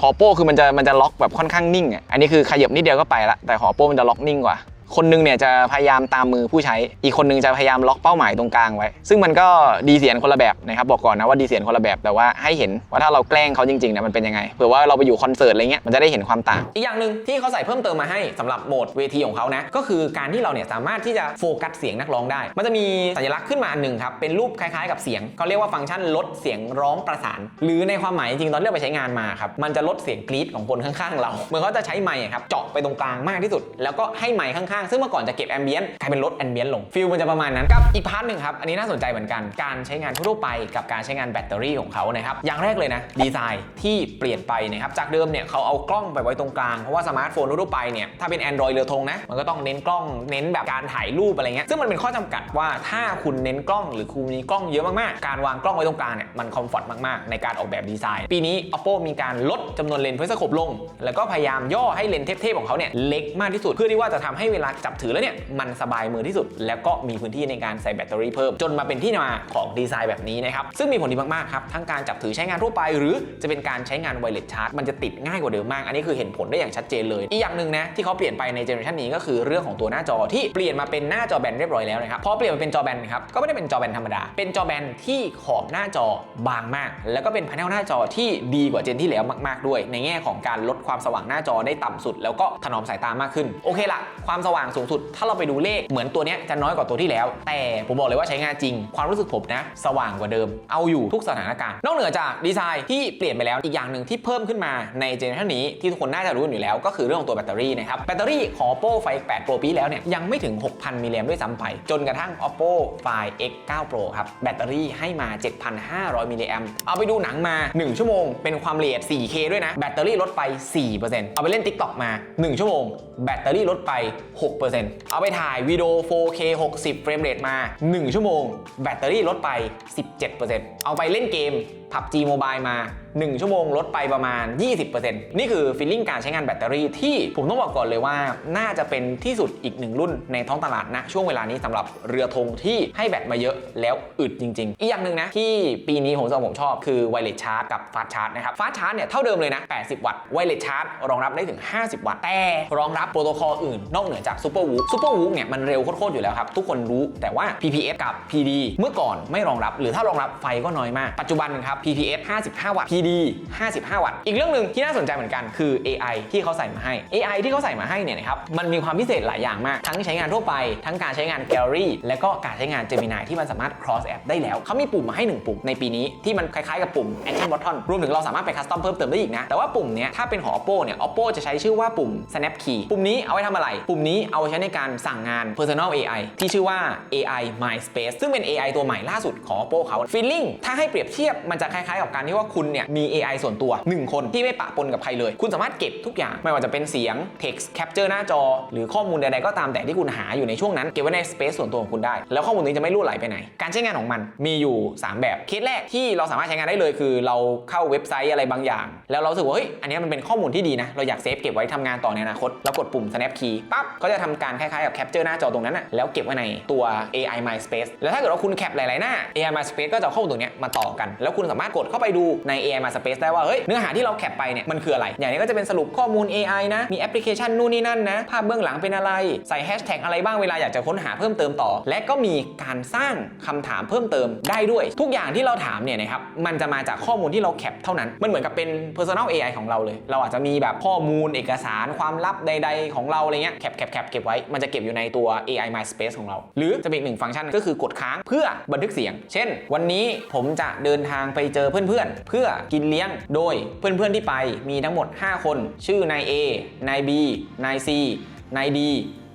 Speaker 1: ขอโป้คือมันจะมันจะล็อกแบบค่อนข้างนิ่งอะอันนี้คือขยับนิดเดียวก็ไปละแต่ขอโป้มันจะล็อกนิ่งกว่า คนหนึงเนี่ยจะพยายามตามมือผู้ใช้ อีกคนหนึงจะพยายามล็อกเป้าหมายตรงกลางไว้ ซึ่งมันก็ดีเสียนคนละแบบนะครับ บอกก่อนนะว่าดีเสียนคนละแบบ แต่ว่าให้เห็นว่าถ้าเราแกล้งเขาจริงๆเนี่ยมันเป็นยังไง เผื่อว่าเราไปอยู่คอนเสิร์ตอะไรเงี้ย มันจะได้เห็นความต่าง อีกอย่างหนึ่งที่เขาใส่เพิ่มเติมมาให้สำหรับโหมดเวทีของเขานะ ก็คือการที่เราเนี่ยสามารถที่จะโฟกัสเสียงนักร้องได้ มันจะมีสัญลักษณ์ขึ้นมาอันหนึ่งครับ เป็นรูปคล้ายๆ กับเสียงเขาเรียกว่าฟังก์ชันลดเสียงร้องประสาน หรือในความหมายจริงตอนที่เราไปใช้งานมาครับ มันจะลดเสียงกรี๊ดของคนข้างๆเราเหมือนเขาจะใช้ไมค์ครับเจาะไปตรงกลางมากที่สุด แล้วก็ให้ไมค์ข้างๆซึ่งเมื่อก่อนจะเก็บแอมเบียนกลายเป็นลดแอมเบียนลงฟิลมันจะประมาณนั้นกับอีกพาร์ทหนึ่งครับอันนี้น่าสนใจเหมือนกันการใช้งานทั่วไปกับการใช้งานแบตเตอรี่ของเขานะครับอย่างแรกเลยนะดีไซน์ที่เปลี่ยนไปนะครับจากเดิมเนี่ยเขาเอากล้องไปไว้ตรงกลางเพราะว่าสมาร์ทโฟนทั่วไปเนี่ยถ้าเป็น Android เรือธงนะมันก็ต้องเน้นกล้องเน้นแบบการถ่ายรูปอะไรเงี้ยซึ่งมันเป็นข้อจำกัดว่าถ้าคุณเน้นกล้อง หรือคุณมีกล้องเยอะมากๆ การวางกล้องไว้ตรงกลางเนี่ยมันคอมฟอร์ตมากๆ ในการออกแบบดีไซน์ ปีนี้ Oppo มีการลดจำนวนเลนส์เพื่อสโคปลง แล้วก็พยายามย่อให้เลนส์เทพๆของเขาเนี่ยเล็กมากที่สุดเพื่อที่ว่าจะทำให้เวลาจับถือแล้วเนี่ยมันสบายมือที่สุด แล้วก็มีพื้นที่ในการใส่แบตเตอรี่เพิ่ม จนมาเป็นที่มาของดีไซน์แบบนี้นะครับซึ่งมีผลดีมากๆครับทั้งการจับถือใช้งานทั่วไป หรือจะเป็นการใช้งานไวเลสชาร์จมันจะติดง่ายกว่าเดิมมาก อันนี้คือเห็นผลได้อย่างชัดเจนเลย อีกอย่างหนึ่งนะที่เขาเปลี่ยนไปในเจเนอเรชันนี้ก็คือเรื่องของตัวหน้าจอที่เปลี่ยนมาเป็นหน้าจอแบนเรียบร้อยแล้วนะครับพอเปลี่ยนมาเป็นจอแบนครับก็ไม่ได้เป็นจอแบนธรรมดา เป็นจอแบนที่ขอบหน้าจอบางมาก แล้วก็เป็นพาเนลหน้าจอที่ดีกว่าเจนที่แล้วมาก ๆ ด้วย ในแง่ของการลดความสว่างหน้าจอได้ต่ำสุด แล้วก็ถนอมสายตามากขึ้นโอเคละความสว่างสูงสุด ถ้าเราไปดูเลขเหมือนตัวนี้จะน้อยกว่าตัวที่แล้ว แต่ผมบอกเลยว่าใช้งานจริง ความรู้สึกผมนะ สว่างกว่าเดิม เอาอยู่ทุกสถานการณ์ นอกเหนือจากดีไซน์ที่เปลี่ยนไปแล้วอีกอย่างหนึ่งที่เพิ่มขึ้นมาในเจเนอเรชันนี้ที่ทุกคนน่าจะรู้อยู่แล้ว ก็คือเรื่องของตัวแบตเตอรี่นะครับแบตเตอรี่ของ Oppo Find X8 Pro ปีแล้วเนี่ยยังไม่ถึง 6,000มิลลิแอมป์ด้วยซ้ำไปจนกระทั่ง Oppo Find X9 Pro ครับแบตเตอรี่ให้มา 7,500มิลลิแอมป์เอาไปดูหนังมา 1 ชั่วโมง เป็นความละเอียด 4K ด้วยนะแบตเตอรี่ลดไป 4%เอาไปเล่น TikTok มา 1 ชั่วโมง แบตเตอรี่ลดไป 6%เอาไปถ่ายวิดีโอ 4K 60 เฟรมเรทมา 1 ชั่วโมง แบตเตอรี่ลดไป 17%เอาไปเล่นเกม PUBG Mobile มา1 ชั่วโมงลดไปประมาณ 20%นี่คือฟีลลิ่งการใช้งานแบตเตอรี่ที่ผมต้องบอกก่อนเลยว่า น่าจะเป็นที่สุดอีกหนึ่งรุ่นในท้องตลาดนะช่วงเวลานี้สำหรับเรือธงที่ให้แบตมาเยอะแล้วอึดจริง ๆ อีกอย่างหนึ่งนะที่ปีนี้ผมสำหรับผมชอบคือไวเลสชาร์จกับฟาสชาร์จนะครับฟาสชาร์จเนี่ยเท่าเดิมเลยนะ 80 วัตต์ไวเลสชาร์จรองรับได้ถึง 50 วัตต์แต่รองรับโปรโตคอลอื่นนอกเหนือจากซูเปอร์วูฟซูเปอร์วูฟเนี่ยมันเร็วโคตรๆอยู่แล้วครับทุกคนรู้แต่ว่า PPS กับ PD เมื่อก่อนไม่รองรับ หรือถ้ารองรับไฟก็น้อยมากปัจจุบันครับ PPS 55 วัตต์ PD PD 55 วัตต์ อีกเรื่องหนึ่งที่น่าสนใจเหมือนกันคือ AI ที่เขาใส่มาให้ AI ที่เขาใส่มาให้เนี่ยนะครับมันมีความพิเศษหลายอย่างมาก ทั้งใช้งานทั่วไป ทั้งการใช้งาน Gallery และก็การใช้งาน Gemini ที่มันสามารถ cross app ได้แล้ว เขามีปุ่มมาให้ 1 ปุ่มในปีนี้ที่มันคล้ายๆกับปุ่ม action button รวมถึงเราสามารถไป custom เพิ่มเติมได้อีกนะ แต่ว่าปุ่มเนี้ยถ้าเป็นของ Oppo เนี่ย Oppo จะใช้ชื่อว่าปุ่ม snap key ปุ่มนี้เอาไว้ทำอะไร ปุ่มนี้เอาไว้ใช้ในการสั่งงาน personal AI ที่ชื่อว่า AI My Space ซึ่งเป็น AI ตัวใหม่ล่าสุดของ Oppo เขา feeling ถ้าให้เปรียบเทียบมันจะคล้ายๆกับการที่ว่าคุณเนี่ยมี AI ส่วนตัว 1 คนที่ไม่ปะปนกับใครเลย คุณสามารถเก็บทุกอย่างไม่ว่าจะเป็นเสียง text capture หน้าจอ หรือข้อมูลใดๆก็ตามแต่ที่คุณหาอยู่ในช่วงนั้นเก็บไว้ใน space ส่วนตัวของคุณได้ แล้วข้อมูลนี้จะไม่รั่วไหลไปไหน การใช้งานของมันมีอยู่ 3 แบบเคสแรกที่เราสามารถใช้งานได้เลยคือ เราเข้าเว็บไซต์อะไรบางอย่าง แล้วเราสึกว่าเฮ้ยอันนี้มันเป็นข้อมูลที่ดีนะเราอยากเซฟเก็บไว้ทำงานต่อในอนาคตเรากดปุ่ม snap key ปั๊บก็จะทำการคล้ายๆกับ capture หน้าจอตรงนั้นนะแล้วเก็บไว้ในตัว AI My Space แล้วถ้าเกิดว่าคุณแคปหลายๆหน้า AI My Space ก็จะเข้อมูลตรงนี้มาต่อกัน แล้วคุณสามารถกดเข้าไปดูใน AI My Space ได้ว่าเฮ้ยเนื้อหาที่เราแคปไปเนี่ยมันคืออะไร อย่างนี้ก็จะเป็นสรุปข้อมูล AI นะ มีแอปพลิเคชันนู่นนี่นั่นนะ ภาพเบื้องหลังเป็นอะไร ใส่แฮชแท็กอะไรบ้างเวลาอยากจะค้นหาเพิ่มเติมต่อ และก็มีการสร้างคำถามเพิ่มเติมได้ด้วย ทุกอย่างที่เราถามเนี่ยนะครับมันจะมาจากข้อมูลที่เราแคปเท่านั้น มันเหมือนกับเป็น personal AI ของเราเลย เราอาจจะมีแบบข้อมูลเอกสารความลับใด ๆ ของเราอะไรเงี้ยแคปแคปแคปเก็บไว้ มันจะเก็บอยู่ในตัว AI My Space ของเรา หรือจะเป็นอีหนึ่งฟังก์ชันก็คือกดค้างเพื่อบันทึกเสียง เช่น วันนี้ผมจะเดินทางไปเจอเพื่อนๆเพื่อกินเลี้ยง โดยเพื่อนๆที่ไปมีทั้งหมด 5 คน ชื่อนาย A นาย B นาย C นาย D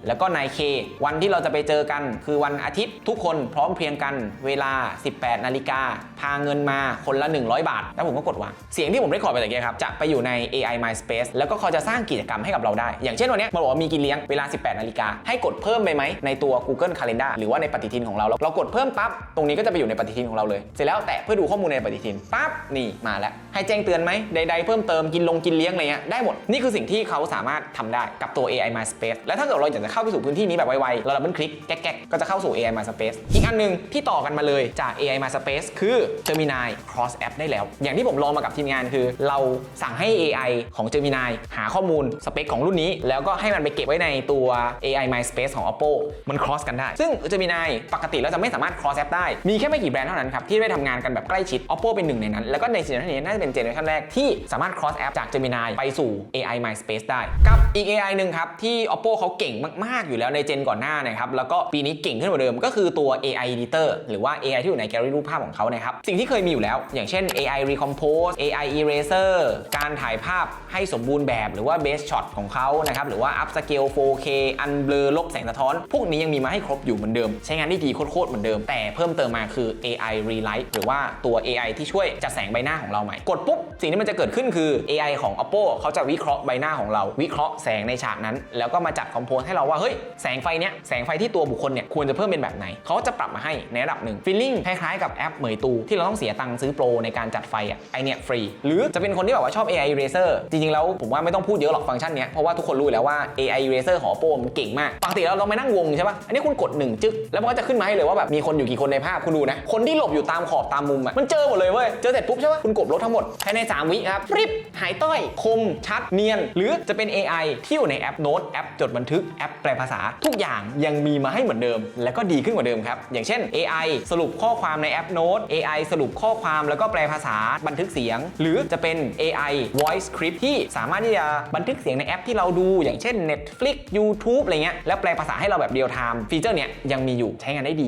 Speaker 1: แล้วก็นายเควันที่เราจะไปเจอกัน คือวันอาทิตย์ทุกคนพร้อมเพรียงกันเวลา 18 นาฬิกา พาเงินมาคนละ 100 บาท แล้วผมก็กดวางเสียงที่ผมได้ขอไปตะกี้ครับ จะไปอยู่ใน AI My Space แล้วก็เขาจะสร้างกิจกรรมให้กับเราได้ อย่างเช่นวันนี้มันบอกว่ามีกินเลี้ยงเวลา 18 นาฬิกา ให้กดเพิ่มไปไหมในตัว Google Calendar หรือว่าในปฏิทินของเรา เรากดเพิ่มปั๊บตรงนี้ก็จะไปอยู่ในปฏิทินของเราเลย เสร็จแล้วแตะเพื่อดูข้อมูลในปฏิทินปั๊บนี่มาแล้วให้แจ้งเตือนไหมใดๆเพิ่มเติมกินลงกินเลี้ยงอะไรเงี้ยได้หมดนี่คือสิ่งที่เขาสามารถทำได้กับตัว AI My Space แล้วถ้าเกิดเราอยากจะเข้าไปสู่พื้นที่นี้แบบไวๆเราดับเบิลคลิกแก๊กๆก็จะเข้าสู่ AI My Space อีกอันหนึงที่ต่อกันมาเลยจาก AI My Space คือ Gemini Cross App ได้แล้ว อย่างที่ผมลองมากับทีมงานคือ เราสั่งให้ AI ของ Gemini หาข้อมูลสเปคของรุ่นนี้ แล้วก็ให้มันไปเก็บไว้ในตัว AI My Space ของ Oppo มัน cross กันได้ ซึ่ง Gemini ปกติแล้วจะไม่สามารถ cross app ได้ มีแค่ไม่กี่แบรนด์เท่านั้นครับที่ได้ทำงานกันแบบใกล้ชิด Oppo เป็นหนึ่งในนั้น แล้วก็ในเจเนอเรชันนี้น่าจะเป็นเจเนอเรชันแรกที่สามารถ cross app จาก Gemini ไปสู่ AI My Space ได้ กับอีก AI หนึ่งครับที่ Oppo เขาเก่งมากอยู่แล้วในเจนก่อนหน้านะครับ แล้วก็ปีนี้เก่งขึ้นกว่าเดิมก็คือตัว AI Editor หรือว่า AI ที่อยู่ในแกลเลอรี่รูปภาพของเขานะครับ สิ่งที่เคยมีอยู่แล้ว อย่างเช่น AI Recompose AI Eraser การถ่ายภาพให้สมบูรณ์แบบหรือว่า Base Shot ของเขานะครับ หรือว่า Upscale 4K Unblur ลบแสงสะท้อน พวกนี้ยังมีมาให้ครบอยู่เหมือนเดิม ใช้งานได้ดีโคตรๆเหมือนเดิม แต่เพิ่มเติมมาคือ AI Relight หรือว่าตัว AI ที่ช่วยจัดแสงใบหน้าของเราใหม่ กดปุ๊บสิ่งที่มันจะเกิดขึ้นคือ AI ของ Oppo เขาจะวิเคราะห์ใบหน้าของเรา วิเคราะห์แสงในฉากนั้น แล้วก็มาจัดคอมโพสให้เราว่าเฮ้ยแสงไฟเนี้ยแสงไฟที่ตัวบุคคลเนี่ยควรจะเพิ่มเป็นแบบไหนเขาจะปรับมาให้ในระดับหนึ่ง feeling คล้ายๆกับแอปเหมยตูที่เราต้องเสียตังค์ซื้อโปรในการจัดไฟอะไอเนี่ยฟรีหรือจะเป็นคนที่แบบว่าชอบ AI Eraser จริงๆแล้วผมว่าไม่ต้องพูดเยอะหรอกฟังก์ชันเนี้ยเพราะว่าทุกคนรู้อยู่แล้วว่า AI Eraser ของ Oppo มันเก่งมากปกติเราต้องไปนั่งวงใช่ปะอันนี้คุณกดหนึ่งจึ๊กแล้วมันก็จะขึ้นมาให้เลยว่าแบบมีคนอยู่กี่คนในภาพคุณดูนะคนที่หลบอยู่ตามขอบตามมุมอะมันเจอหมดเลยเว้ยเจอเสร็จปุ๊บใช่ปะคุณกดลบทั้งหมดภายใน 3 วิครับริบหายต้อยคมชัดเนียน หรือจะเป็น AI ที่อยู่ในแอปโน้ตแอปจดบันทึกแอปแปลภาษาทุกอย่างยังมีมาให้เหมือนเดิม และก็ดีขึ้นกว่าเดิมครับ อย่างเช่น AI สรุปข้อความในแอปโน้ต AI สรุปข้อความแล้วก็แปลภาษาบันทึกเสียง หรือจะเป็น AI voice script ที่สามารถที่จะบันทึกเสียงในแอปที่เราดู อย่างเช่น Netflix YouTube อะไรเงี้ยแล้วแปลภาษาให้เราแบบเรียลไทม์ฟีเจอร์เนี้ยยังมีอยู่ใช้งานได้ดี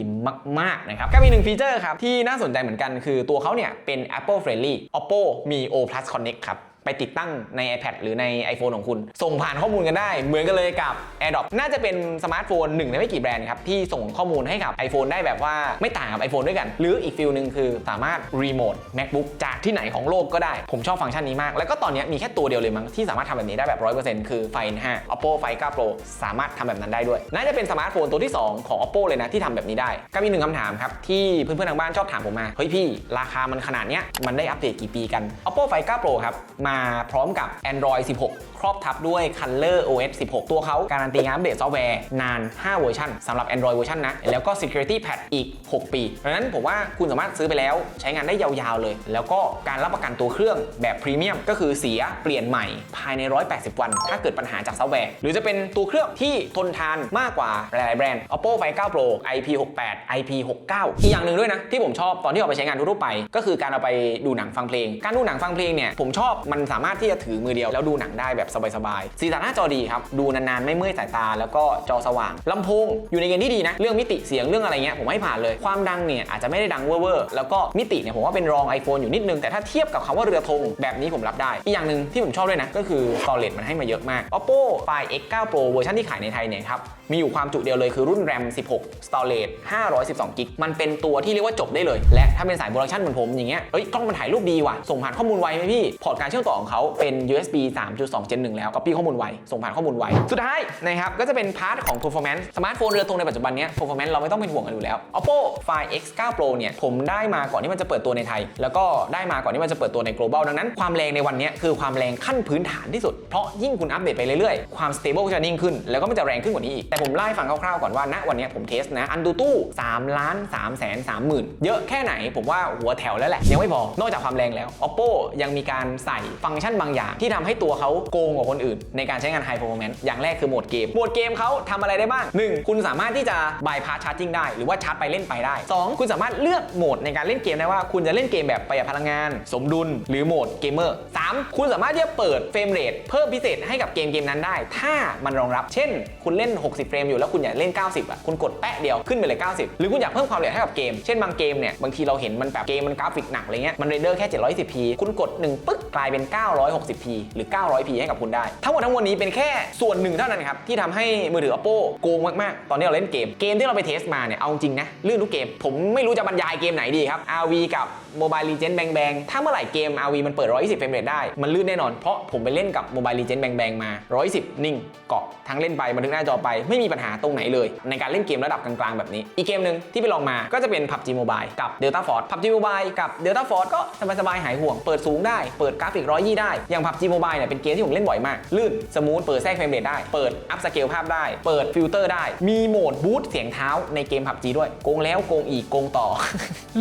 Speaker 1: มากๆนะครับก็มีหนึ่งฟีเจอร์ครับที่น่าสนใจเหมือนกัน คือตัวเขาเนี่ยเป็น Apple friendly Oppo มี O Plus Connect ครับ ไปติดตั้งใน iPad หรือใน iPhone ของคุณ ส่งผ่านข้อมูลกันได้ เหมือนกันเลยกับ AirDrop น่าจะเป็นสมาร์ทโฟนหนึ่งในไม่กี่แบรนด์ครับที่ส่งข้อมูลให้กับ iPhone ได้แบบว่าไม่ต่างกับ iPhone ด้วยกัน หรืออีกฟิลหนึ่งคือสามารถรีโมท MacBook จากที่ไหนของโลกก็ได้ ผมชอบฟังก์ชันนี้มาก แล้วก็ตอนนี้มีแค่ตัวเดียวเลยมั้งที่สามารถทำแบบนี้ได้แบบ 100%คือไฟ5 Oppo ไฟ9 Pro สามารถทำแบบนั้นได้ด้วย น่าจะเป็นสมาร์ทโฟนตัวที่ 2 ของ Oppo เลยนะที่ทำแบบนี้ได้ก็มีหนึ่งคำถามครับที่เพื่อนๆทางบ้านชอบถามผมมาเฮ้ยพี่ราคามันขนาดเนี้ยมันได้อัปเดตกี่ปีกัน Oppo ไฟ9 Pro ครับมามาพร้อมกับ Android 16 รอบทับด้วย Color OS 16 ตัวเขาการันตีงานอัปเดตซอฟต์แวร์นาน 5 เวอร์ชันสำหรับ Android เวอร์ชันนะ แล้วก็ Security Patch อีก 6 ปีดังนั้นผมว่าคุณสามารถซื้อไปแล้วใช้งานได้ยาวๆเลย แล้วก็การรับประกันตัวเครื่องแบบพรีเมียมก็คือเสียเปลี่ยนใหม่ภายใน 180 วัน ถ้าเกิดปัญหาจากซอฟต์แวร์ หรือจะเป็นตัวเครื่องที่ทนทานมากกว่าหลายๆแบรนด์ Oppo Find 9 Pro IP68 IP69 อีกอย่างหนึ่งด้วยนะ ที่ผมชอบตอนที่เอาไปใช้งานทั่วๆไป ก็คือการเอาไปดูหนังฟังเพลง การดูหนังฟังเพลงเนี่ยผมชอบมันสามารถที่จะถือมือเดียวแล้วดูหนังได้แบบสบายๆสีสันหน้าจอดีครับ ดูนานๆ ไม่เมื่อยสายตา แล้วก็จอสว่างลำโพงอยู่ในเกณฑ์ที่ดีนะ เรื่องมิติเสียงเรื่องอะไรเงี้ยผมให้ผ่านเลย ความดังเนี่ยอาจจะไม่ได้ดังเวอร์แล้วก็มิติเนี่ยผมว่าเป็นรอง iPhone อยู่นิดนึง แต่ถ้าเทียบกับคำว่าเรือธงแบบนี้ผมรับได้ อีกอย่างหนึ่งที่ผมชอบด้วยนะก็คือ storage มันให้มาเยอะมาก Oppo Find X9 Pro เวอร์ชันที่ขายในไทยเนี่ยครับมีอยู่ความจุเดียวเลยคือรุ่น RAM 16 storage 512 g b มันเป็นตัวที่เรียกว่าจบได้เลย และถ้าเป็นสายโปรดักชันเหมือนผมอย่างเงี้ยเอ้ย กล้องมันถ่ายรูปดีว่ะ ส่งผ่านข้อมูลไวไหมพี่ พอร์ตการเชื่อมต่อของเขาเป็น USB 3.2 Gen 1แล้ว Copy ข้อมูลไว ส่งผ่านข้อมูลไว สุดท้ายนะครับ ก็จะเป็นพาร์ทของ performance สมาร์ทโฟนเรือธงในปัจจุบันเนี้ย performance เราไม่ต้องเป็นห่วงกันอยู่แล้ว Oppo Find X9 Pro เนี่ย ผมได้มาก่อนที่มันจะเปิดตัวในไทย แล้วก็ได้มาก่อนที่มันจะเปิดตัวใน global ดังนั้นความแรงในวันนี้คือความแรงขั้นพื้นฐานที่สุด เพราะยิ่งคุณอัปเดตไปเรื่อยๆ ความ stable จะนิ่งขึ้น แล้วก็มันจะแรงขึ้นกว่านี้อีกแต่ผมไล่าให้ฟังคร่าวๆก่อนว่าณวันนี้ผมเทสนะอันดูตู้3ล้าน3แสน3หมื่นเยอะแค่ไหนผมว่าหัวแถวแล้วแหละ ยังไม่พอนอกจากความแรงแล้ว Oppo ยังมีการใส่ฟังก์ชันบางอย่าง ที่ทำให้ตัวเขาโกงกว่าคนอื่น ในการใช้งาน High Performance อย่างแรกคือโหมดเกมโหมดเกมเขาทำอะไรได้บ้าง 1. คุณสามารถที่จะ bypass charging ได้ หรือว่าชาร์จไปเล่นไปได้ 2. คุณสามารถเลือกโหมดในการเล่นเกมได้ว่าคุณจะเล่นเกมแบบประหยัดพลังงาน สมดุล หรือโหมดเกมเมอร์ 3. คุณสามารถที่จะเปิดเฟรมเรทเพิ่มพิเศษให้กับเกมเกมนั้นได้ ถ้ามันรองรับ เช่น คุณเล่น 60เฟรมอยู่แล้วคุณอยากเล่น 90อะคุณกดแปะเดียวขึ้นไปเลย 90 หรือคุณอยากเพิ่มความละเอียดให้กับเกม เช่นบางเกมเนี่ยบางทีเราเห็นมันแบบเกมมันกราฟิกหนักอะไรเงี้ยมันเรนเดอร์แค่ 720p คุณกด1ปึ๊กกลายเป็น 960p หรือ 900p ให้กับคุณได้ ทั้งหมดทั้งมวลนี้เป็นแค่ส่วนหนึ่งเท่านั้นครับที่ทำให้มือถือ Oppo โกงมากๆ ตอนนี้เราเล่นเกมเกมที่เราไปเทสมาเนี่ยเอาจริงนะลื่นทุกเกมผมไม่รู้จะบรรยายเกมไหนดีครับ RV กับ Mobile Legends Bang Bang ถ้าเมื่อไหร่เกม RV มันเปิด 120 เฟรมเรทได้ มันลื่นแน่นอน เพราะผมไปเล่นกับ Mobile Legends Bang Bang มา 110 นิ่ง เกาะ ทั้งเล่นไปบันทึกหน้าจอไป ไม่มีปัญหาตรงไหนเลย ในการเล่นเกมระดับกลางๆแบบนี้ อีกเกมหนึ่งที่ไปลองมา ก็จะเป็น PUBG Mobile กับ Delta Force PUBG Mobile กับ Delta Force ก็สบายๆหายห่วง เปิดสูงได้ เปิดกราฟิก120ได้ อย่าง PUBG Mobile เนี่ยเป็นเกมที่ผมเล่นบ่อยมาก ลื่น สมูท เปิดแทรกเฟรมเรทได้ เปิดอัพสเกลภาพได้ เปิดฟิลเตอร์ได้ มีโหมดบูตเสียงเท้าในเกม PUBG ด้วย โกงแล้วโกงอีกโกงต่อ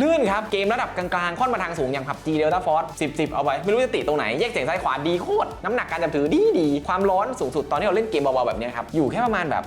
Speaker 1: ลื่นครับ เกมระดับกลางๆค่อนมาทางสูงอย่าง PUBG Delta Force 10 10เอาไว้ ไม่รู้จะติตรงไหน แยกเสียงซ้ายขวาดีโคตร น้ำหนักการจับถือดีดี ความร้อนสูงสุดตอนที่เราเล่นเกมเบาๆแบบนี้ครับ อยู่แค่ประมาณแบบ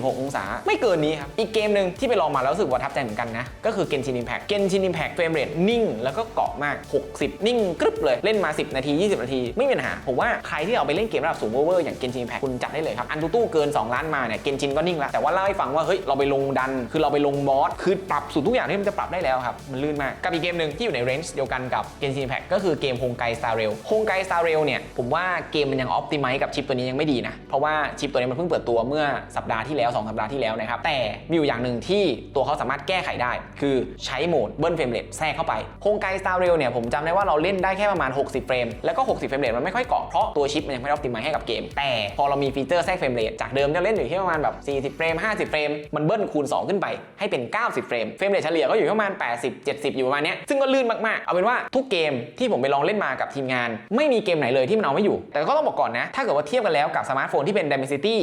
Speaker 1: 45-46 องศา ไม่เกินนี้ครับ อีกเกมหนึ่งที่ไปลองมาแล้วรู้สึกประทับใจเหมือนกันนะ ก็คือ Genshin Impact Genshin Impact เฟรมเรทนิ่ง แล้วก็เกาะมาก 60 นิ่งกรึบเลย เล่นมา 10 นาที 20 นาที ไม่มีปัญหา ผมว่าใครที่เอาไปเล่นเกมระดับสูงเวอร์อย่าง Genshin Impact คุณจัดได้เลยครับ อันตูตู้เกิน 2 ล้านมาเนี่ย Genshin ก็นิ่งแล้วแต่ว่าเล่าให้ฟังว่าเฮ้ยเราไปลงดัน คือเราไปลงบอสคือปรับสุดทุกอย่างที่มันจะปรับได้แล้วครับมันลื่นมากกับอีกเกมหนึ่งที่อยู่ในเรนจ์เดียวกันกับ Genshin Impact ก็คือเกม Honkai Star Rail Honkai Star Rail เนี่ยผมว่าเกมมันยังออ t ติ m i z e กับชิปตัวนี้ยังไม่ดีนะ เพราะว่าชิปตัวนี้มันเพิ่งเปิดตัวเมื่อสัปดาห์ที่แล้ว 2 สัปดาห์ที่แล้วนะครับ แต่มีอยู่อย่างหนึ่งที่ตัวเขาสามารถแก้ไขได้ คือใช้โหมดเบิ้ลเฟรมเรทแทรกเข้าไป Honkai Star Rail เนี่ยผมจำได้ว่าเราเล่นได้แค่ประมาณ 60 เฟรมแล้วก็ 60 เฟรมเรทมันไม่ค่อยเกาะเพราะตัวชิปมันยังไม่ออ t ติ m i z e ให้กับเกม แต่พอเรามีฟีเจอร์แทรกเฟรมเรทจากเดิมจะเล่นอยู่ที่ประมาณแบบ40เฟรม50เฟรมมันเบิ้ลคูณ 2 ขึ้นไปให้เป็น 90 เฟรมเฟรมเรทเฉลี่ยก็อยู่ที่ประมาณ 80 70อยู่ประมาณนี้ซึ่งก็ลื่นมากๆ เอาเป็นว่าทุกเกมที่ผมไปลองเล่นมากับทีมงาน ไม่มีเกมไหนเลยที่มันเอาไม่อยู่ แต่ก็ต้องบอกก่อนนะ ถ้าเกิดว่าเทียบกันแล้วกับสมาร์ทโฟนที่เป็น Dimensity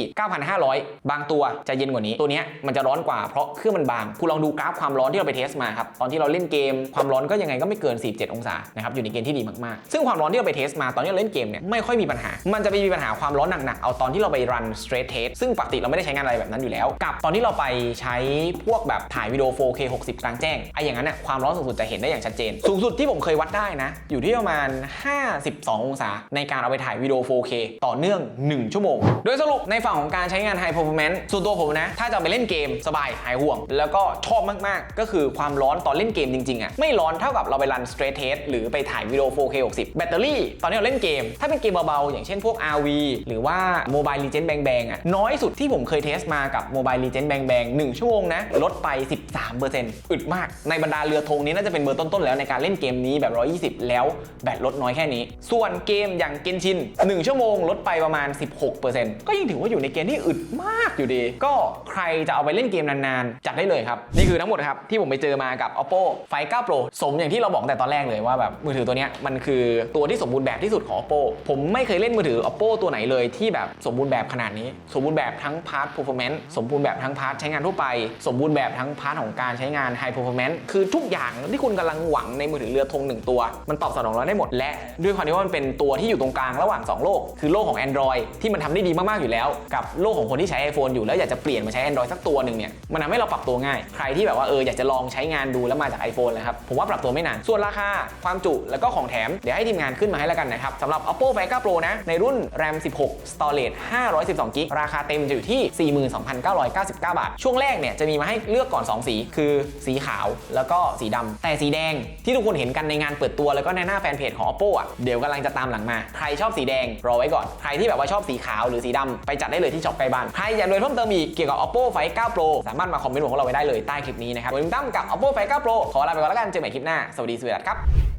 Speaker 1: 9,500 บางตัวจะเย็นกว่านี้ ตัวนี้มันจะร้อนกว่าเพราะเครื่องมันบาง คุณลองดูกราฟความร้อนที่เราไปเทสมาครับ ตอนที่เราเล่นเกมความร้อนก็ยังไงก็ไม่เกิน 47 องศา นะครับ อยู่ในเกณฑ์ที่ดีมากๆ ซึ่งความร้อนที่เราไปเทสมาตอนที่เราเล่นเกมเนี่ยไม่ค่อยมีปัญหา มันจะไปมีปัญหาความร้อนหนักๆ เอาตอนที่เราไปรัน straight test ซึ่งปกติเราไม่ได้ใช้งานอะไรแบบนั้นอยู่แล้ว กับตอนที่เราไปใช้พวกแบบถ่ายวิดีโอ 4K 60 กลางแจ้งไอ้อย่างนั้นน่ะความร้อนสูงสุดจะเห็นได้อย่างชัดเจน สูงสุดที่ผมเคยวัดได้นะ อยู่ที่ประมาณ 52 องศา ในการเอาไปถ่ายวิดีโอ 4K ต่อเนื่อง 1 ชั่วโมง โดยสรุปในฝั่งของการใช้งาน High Performance ส่วนตัวผมนะ ถ้าจะไปเล่นเกมสบายหายห่วง แล้วก็ชอบมากๆ ก็คือความร้อนตอนเล่นเกมจริงๆอะไม่ร้อนเท่ากับเราไปรัน straight test หรือไปถ่ายวิดีโอ 4K 60 แบตเตอรี่ตอนที่เราเล่นเกม ถ้าเป็นเกมเบาๆอย่างเช่นพวก RV หรือว่า Mobile Legends Bang Bang อะน้อยสุดที่ผมเคยเทสมากับ Mobile Legends Bang Bang 1 ชั่วโมงนะลดไป 13%อึดมากในบรรดาเรือธงนี้น่าจะเป็นเบอร์ต้นๆแล้วในการเล่นเกมนี้แบบ 120 แล้วแบตลดน้อยแค่นี้ ส่วนเกมอย่างเกนชิน 1 ชั่วโมงลดไปประมาณ 16%ก็ยังถือว่าอยู่ในเกณฑ์ที่อึดมากอยู่ดี ก็ใครจะเอาไปเล่นเกมนานๆ จัดได้เลยครับ นี่คือทั้งหมดครับที่ผมไปเจอมากับ oppo find 9 pro สมอย่างที่เราบอกแต่ตอนแรกเลยว่าแบบมือถือตัวนี้มันคือตัวที่สมบูรณ์แบบที่สุดของ oppo ผมไม่เคยเล่นมือถือ oppo ตัวไหนเลยที่แบบสมบูรณ์แบบขนาดนี้ สมบูรณ์แบบทั้งพาร์ท performance สมบูรณ์แบบทั้งพาร์ทใช้งานทั่วไป สมบูรณ์แบบทั้งพาร์ทของการใช้งาน high performance คือทุกอย่างที่คุณกำลังหวังในมือถือเรือธงหนึ่งตัว มันตอบสนองเราได้หมด และด้วยความที่ว่ามันเป็นตัวที่อยู่ตรงกลางระหว่าง 2 โลก คือโลกของ Android ที่มันทำได้ดีมากๆอยู่แล้ว กับโลกของคนที่ใช้ iPhone อยู่แล้วอยากจะเปลี่ยนมาใช้ Android สักตัวหนึ่งเนี่ยมันทำให้เราปรับตัวง่าย ใครที่แบบว่าเอออยากจะลองใช้งานดูแล้วมาจาก iPhone เลยครับผมว่าปรับตัวไม่นานส่วนราคาความจุแล้วก็ของแถมเดี๋ยวให้ทีมงานขึ้นมาให้แล้วกันนะครับสำหรับ Oppo Find 9 Pro นะในรุ่น RAM 16 Storage 512 GB ราคาเต็มจะอยู่ที่ 42,999 บาท ช่วงแรกเนี่ยจะมีมาให้เลือกก่อน 2 สี คือสีขาวแล้วก็สีดำแต่สีแดงที่ทุกคนเห็นกันในงานเปิดตัวแล้วก็ในหน้าแฟนเพจของ Oppo อะเดี๋ยวกำลังจะตามหลังมา ใครชอบสีแดงรอไว้ก่อน ใครที่แบบว่าชอบสีขาวหรือสีดำไปจัดได้เลยที่ช็อปใกล้บ้าน ใครอยากดูเพิ่มเติมอีกเกี่ยวกับ Oppo Find 9 Pro สามารถมาคอมเมนต์บอกเราไว้ได้เลยใต้คลิปนี้นะครับผมตั้มกับ Oppo Find 9 Pro ขอลาไปก่อนแล้วกันเจอกันใหม่คลิปหน้าสวัสดีสวัสดีครับ